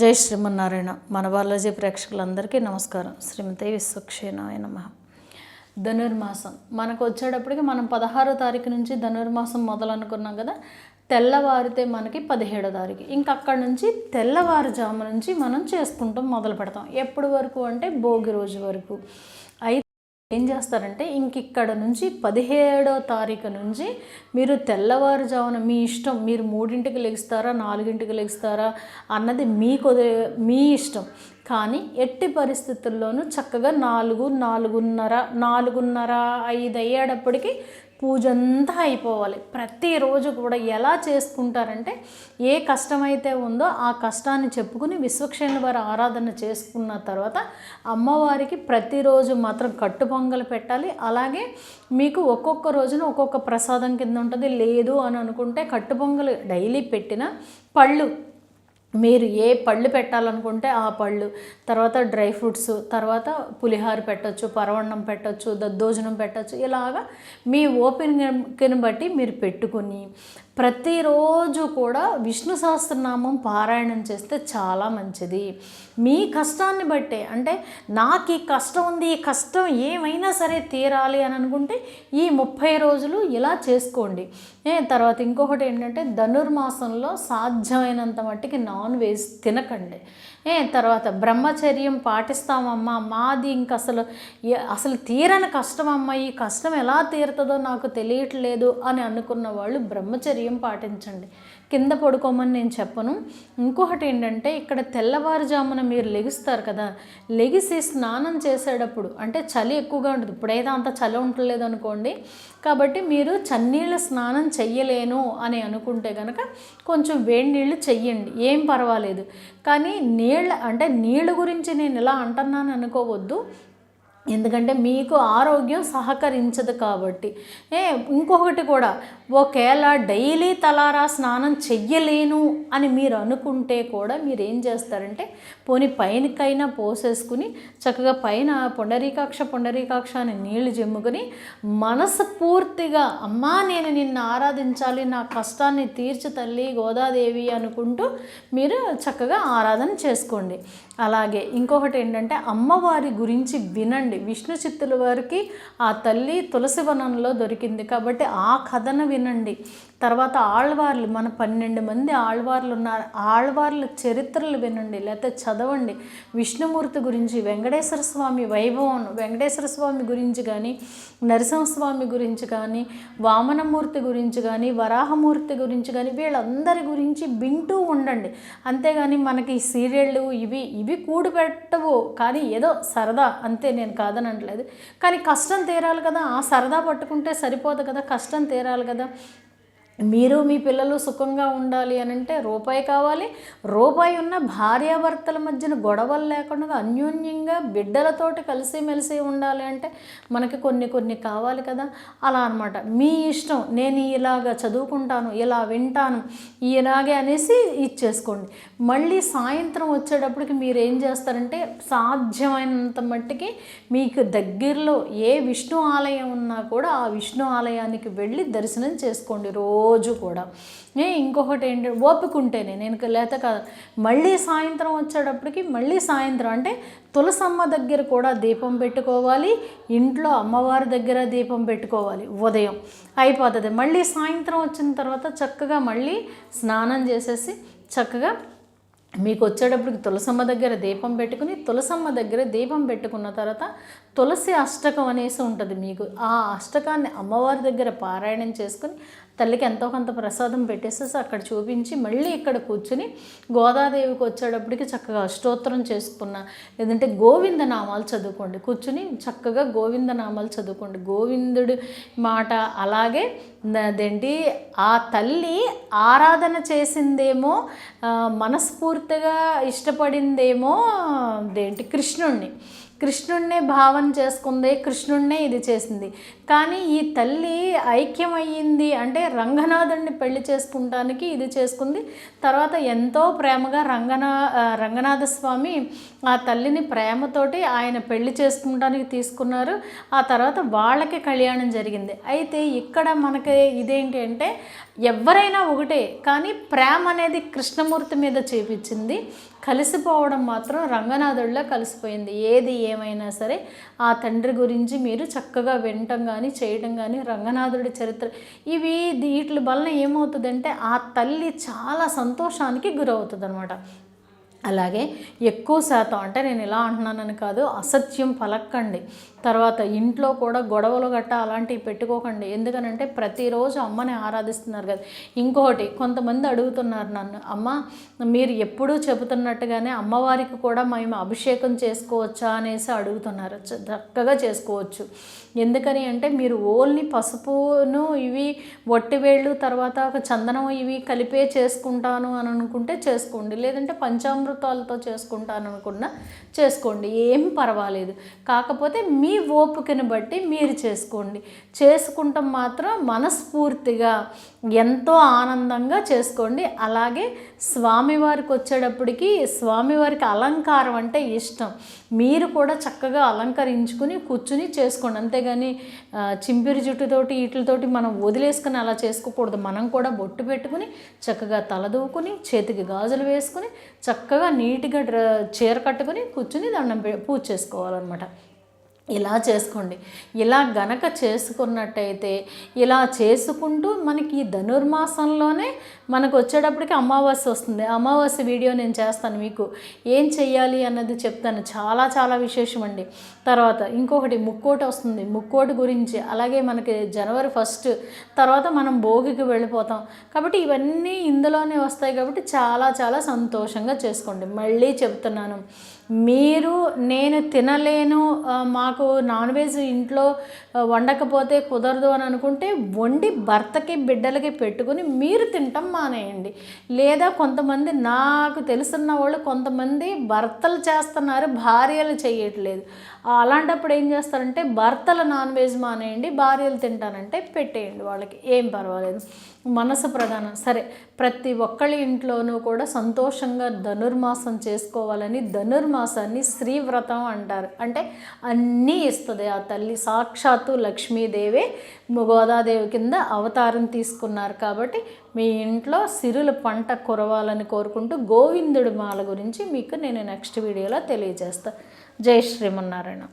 జై శ్రీమన్నారాయణ. మన బాలాజీ ప్రేక్షకులందరికీ నమస్కారం. శ్రీమతి విశ్వక్షేణాయ నమ. ధనుర్మాసం. మనకు వచ్చేటప్పటికి మనం పదహారో తారీఖు నుంచి ధనుర్మాసం మొదలు అనుకున్నాం కదా తెల్లవారితే మనకి పదిహేడో తారీఖు. ఇంకా అక్కడి నుంచి తెల్లవారుజాము నుంచి మనం చేసుకుంటాం మొదలు పెడతాం ఎప్పటి వరకు అంటే భోగి రోజు వరకు. ఏం చేస్తారంటే ఇంక ఇక్కడ నుంచి పదిహేడో తారీఖు నుంచి మీరు తెల్లవారుజామున మీ ఇష్టం మీరు మూడింటికి లెగుస్తారా నాలుగింటికి లెగుస్తారా అన్నది మీకు మీ ఇష్టం. కానీ ఎట్టి పరిస్థితుల్లోనూ చక్కగా నాలుగు నాలుగున్నర నాలుగున్నర ఐదు అయ్యేటప్పటికి పూజ అంతా అయిపోవాలి. ప్రతిరోజు కూడా ఎలా చేసుకుంటారంటే ఏ కష్టమైతే ఉందో ఆ కష్టాన్ని చెప్పుకుని విశ్వక్షేణ వారి ఆరాధన చేసుకున్న తర్వాత అమ్మవారికి ప్రతిరోజు మాత్రం కట్టు పొంగలు పెట్టాలి. అలాగే మీకు ఒక్కొక్క రోజున ఒక్కొక్క ప్రసాదం కింద ఉంటుంది. లేదు అని అనుకుంటే కట్టు పొంగలు డైలీ పెట్టిన పళ్ళు మీరు ఏ పళ్ళు పెట్టాలనుకుంటే ఆ పళ్ళు తర్వాత డ్రై ఫ్రూట్స్ తర్వాత పులిహార పెట్టచ్చు పరవన్నం పెట్టచ్చు దద్దోజనం పెట్టచ్చు ఇలాగా మీ ఓపికని బట్టి మీరు పెట్టుకుని ప్రతిరోజు కూడా విష్ణు సహస్రనామం పారాయణం చేస్తే చాలా మంచిది. మీ కష్టాన్ని బట్టే అంటే నాకు ఈ కష్టం ఉంది ఈ కష్టం ఏమైనా సరే తీరాలి అని అనుకుంటే ఈ ముప్పై రోజులు ఇలా చేసుకోండి. తర్వాత ఇంకొకటి ఏంటంటే ధనుర్మాసంలో సాధ్యమైనంత మట్టికి నాన్ వెజ్ తినకండి. తర్వాత బ్రహ్మచర్యం పాటిస్తామమ్మా మాది ఇంక అసలు అసలు తీరని కష్టం అమ్మ ఈ కష్టం ఎలా తీరుతుందో నాకు తెలియట్లేదు అని అనుకున్న వాళ్ళు బ్రహ్మచర్యం పాటించండి. కింద పడుకోమని నేను చెప్పను. ఇంకొకటి ఏంటంటే ఇక్కడ తెల్లవారుజామున మీరు లెగుస్తారు కదా. లెగిసి స్నానం చేసేటప్పుడు అంటే చలి ఎక్కువగా ఉంటుంది ఇప్పుడైతే అంత చలి ఉండలేదు అనుకోండి. కాబట్టి మీరు చన్నీళ్ళ స్నానం చెయ్యలేను అని అనుకుంటే కనుక కొంచెం వేడి నీళ్ళు చెయ్యండి. ఏం పర్వాలేదు. కానీ నీళ్ళ అంటే నీళ్ళ గురించి నేను ఇలా అంటున్నాను అనుకోవద్దు ఎందుకంటే మీకు ఆరోగ్యం సహకరించదు కాబట్టి. ఏ ఇంకొకటి కూడా ఒకవేళ డైలీ తలారా స్నానం చెయ్యలేను అని మీరు అనుకుంటే కూడా మీరు ఏం చేస్తారంటే పోని పైనకైనా పోసేసుకుని చక్కగా పైన పొండరీకాక్ష పొండరీకాక్ష అని నీళ్ళు జమ్ముకుని మనసు పూర్తిగా అమ్మా నేను నిన్ను ఆరాధించాలి నా కష్టాన్ని తీర్చు తల్లి గోదాదేవి అనుకుంటూ మీరు చక్కగా ఆరాధన చేసుకోండి. అలాగే ఇంకొకటి ఏంటంటే అమ్మవారి గురించి వినండి. విష్ణు చిత్తుల వారికి ఆ తల్లి తులసి వనంలో దొరికింది. కాబట్టి ఆ కథను వినండి. తర్వాత ఆళ్వార్లు మన పన్నెండు మంది ఆళ్వార్లు ఉన్నారు ఆళ్వార్ల చరిత్రలు వినండి లేకపోతే చదవండి. విష్ణుమూర్తి గురించి వెంకటేశ్వర స్వామి వైభవం వెంకటేశ్వర స్వామి గురించి కానీ నరసింహస్వామి గురించి కానీ వామనమూర్తి గురించి కానీ వరాహమూర్తి గురించి కానీ వీళ్ళందరి గురించి వింటూ ఉండండి. అంతేగాని మనకి సీరియళ్ళు ఇవి ఇవి కూడి పెట్టవు కానీ ఏదో సరదా అంతే నేను కాదనట్లేదు. కానీ కష్టం తీరాలి కదా ఆ సరదా పట్టుకుంటే సరిపోదు కదా కష్టం తీరాలి కదా. మీరు మీ పిల్లలు సుఖంగా ఉండాలి అని అంటే రూపాయి కావాలి. రూపాయి ఉన్న భార్యాభర్తల మధ్యన గొడవలు లేకుండా అన్యోన్యంగా బిడ్డలతోటి కలిసిమెలిసి ఉండాలి అంటే మనకి కొన్ని కొన్ని కావాలి కదా. అలా అనమాట మీ ఇష్టం నేను ఇలాగ చదువుకుంటాను ఇలా వింటాను ఇలాగే అనేసి ఇచ్చేసుకోండి. మళ్ళీ సాయంత్రం వచ్చేటప్పటికి మీరు ఏం చేస్తారంటే సాధ్యమైనంత మట్టికి మీకు దగ్గరలో ఏ విష్ణు ఆలయం ఉన్నా కూడా ఆ విష్ణు ఆలయానికి వెళ్ళి దర్శనం చేసుకోండి. రోజు రోజు కూడా. ఏ ఇంకొకటి ఏంటి? ఓపిక ఉంటేనే నేను లేత కాదు. మళ్ళీ సాయంత్రం వచ్చేటప్పటికి మళ్ళీ సాయంత్రం అంటే తులసమ్మ దగ్గర కూడా దీపం పెట్టుకోవాలి ఇంట్లో అమ్మవారి దగ్గర దీపం పెట్టుకోవాలి ఉదయం అయిపోతుంది. మళ్ళీ సాయంత్రం వచ్చిన తర్వాత చక్కగా మళ్ళీ స్నానం చేసేసి చక్కగా మీకు వచ్చేటప్పటికి తులసమ్మ దగ్గర దీపం పెట్టుకుని తులసమ్మ దగ్గర దీపం పెట్టుకున్న తర్వాత తులసి అష్టకం అనేసి ఉంటుంది మీకు. ఆ అష్టకాన్ని అమ్మవారి దగ్గర పారాయణం చేసుకుని తల్లికి ఎంతో కొంత ప్రసాదం పెట్టేసేసి అక్కడ చూపించి మళ్ళీ ఇక్కడ కూర్చుని గోదాదేవికి వచ్చేటప్పటికి చక్కగా అష్టోత్తరం చేసుకున్న లేదంటే గోవింద నామాలు చదువుకోండి. కూర్చుని చక్కగా గోవింద నామాలు చదువుకోండి. గోవిందుడి మాట అలాగే అదేంటి ఆ తల్లి ఆరాధన చేసిందేమో మనస్ఫూర్తిగా ఇష్టపడిందేమో అదేంటి కృష్ణుణ్ణి. కృష్ణుణ్ణే భావన చేసుకుంది కృష్ణుణ్ణే ఇది చేసింది. కానీ ఈ తల్లి ఐక్యమయ్యింది అంటే రంగనాథుడిని పెళ్ళి చేసుకుంటానికి ఇది చేసుకుంది. తర్వాత ఎంతో ప్రేమగా రంగనా రంగనాథ స్వామి ఆ తల్లిని ప్రేమతోటి ఆయన పెళ్ళి చేసుకుంటానికి తీసుకున్నారు. ఆ తర్వాత వాళ్ళకి కళ్యాణం జరిగింది. అయితే ఇక్కడ మనకి ఇదేంటి అంటే ఎవరైనా ఒకటే కానీ ప్రేమ అనేది కృష్ణమూర్తి మీద చేపించింది. కలిసిపోవడం మాత్రం రంగనాథుడిలో కలిసిపోయింది. ఏది ఏమైనా సరే ఆ తండ్రి గురించి మీరు చక్కగా వినటం కానీ చేయటం కానీ రంగనాథుడి చరిత్ర ఇవి వీటి వలన ఏమవుతుందంటే ఆ తల్లి చాలా సంతోషానికి గురవుతుంది అనమాట అలాగే ఎక్కువ శాతం అంటే నేను ఇలా అంటున్నానని కాదు అసత్యం పలక్కండి. తర్వాత ఇంట్లో కూడా గొడవలు గట్ట అలాంటివి పెట్టుకోకండి. ఎందుకనంటే ప్రతిరోజు అమ్మని ఆరాధిస్తున్నారు కదా. ఇంకొకటి కొంతమంది అడుగుతున్నారు నన్ను అమ్మ మీరు ఎప్పుడూ చెబుతున్నట్టుగానే అమ్మవారికి కూడా మేము అభిషేకం చేసుకోవచ్చా? అనేసి అడుగుతున్నారు. చక్కగా చేసుకోవచ్చు. ఎందుకని అంటే మీరు ఓన్లీ పసుపును ఇవి వట్టివేళ్ళు తర్వాత ఒక చందనం ఇవి కలిపే చేసుకుంటాను అని అనుకుంటే చేసుకోండి. లేదంటే పంచామృతాలతో చేసుకుంటాను అనుకున్నా చేసుకోండి ఏం పర్వాలేదు. కాకపోతే మీ ఓపికని బట్టి మీరు చేసుకోండి. చేసుకుంటాం మాత్రం మనస్ఫూర్తిగా ఎంతో ఆనందంగా చేసుకోండి. అలాగే స్వామివారికి వచ్చేటప్పటికి స్వామివారికి అలంకారం అంటే ఇష్టం. మీరు కూడా చక్కగా అలంకరించుకుని కూర్చుని చేసుకోండి. అంతేగాని చింపిరి జుట్టుతోటి వీటితోటి మనం వదిలేసుకుని అలా చేసుకోకూడదు. మనం కూడా బొట్టు పెట్టుకుని చక్కగా తలదూకుని చేతికి గాజులు వేసుకుని చక్కగా నీట్గా డ్ర చీర కట్టుకుని కూర్చుని దండం పె- పూజ చేసుకోవాలన్నమాట. ఇలా చేసుకోండి. ఇలా గనక చేసుకున్నట్టయితే ఇలా చేసుకుంటూ మనకి ఈ ధనుర్మాసంలోనే మనకు వచ్చేటప్పటికి అమావాస్య వస్తుంది. అమావాస్య వీడియో నేను చేస్తాను మీకు. ఏం చెయ్యాలి అన్నది చెప్తాను. చాలా చాలా విశేషం అండి. తర్వాత ఇంకొకటి ముక్కోటి వస్తుంది. ముక్కోటి గురించి అలాగే మనకి జనవరి ఫస్ట్ తర్వాత మనం భోగికి వెళ్ళిపోతాం. కాబట్టి ఇవన్నీ ఇందులోనే వస్తాయి కాబట్టి చాలా చాలా సంతోషంగా చేసుకోండి. మళ్ళీ చెప్తున్నాను. మీరు నేను తినలేను మాకు నాన్ వెజ్ ఇంట్లో వండకపోతే కుదరదు అని అనుకుంటే వండి భర్తకి బిడ్డలకి పెట్టుకుని మీరు తింటాం మానేయండి. లేదా కొంతమంది నాకు తెలుసున్న వాళ్ళు కొంతమంది భర్తలు చేస్తున్నారు భార్యలు చేయట్లేదు. అలాంటప్పుడు ఏం చేస్తారంటే భర్తలు నాన్ వెజ్ మానేయండి భార్యలు తింటానంటే పెట్టేయండి వాళ్ళకి. ఏం పర్వాలేదు. మనసు ప్రధానం. సరే ప్రతి ఒక్కళ్ళ ఇంట్లోనూ కూడా సంతోషంగా ధనుర్మాసం చేసుకోవాలని ధనుర్మాసాన్ని శ్రీవ్రతం అంటారు. అంటే అన్నీ ఇస్తుంది. ఆ తల్లి సాక్షాత్తు లక్ష్మీదేవి గోదాదేవి కింద అవతారం తీసుకున్నారు కాబట్టి మీ ఇంట్లో సిరుల పంట కురవాలని కోరుకుంటూ గోవిందుడి మాల గురించి మీకు నేను నెక్స్ట్ వీడియోలో తెలియజేస్తాను జై శ్రీమన్నారాయణ.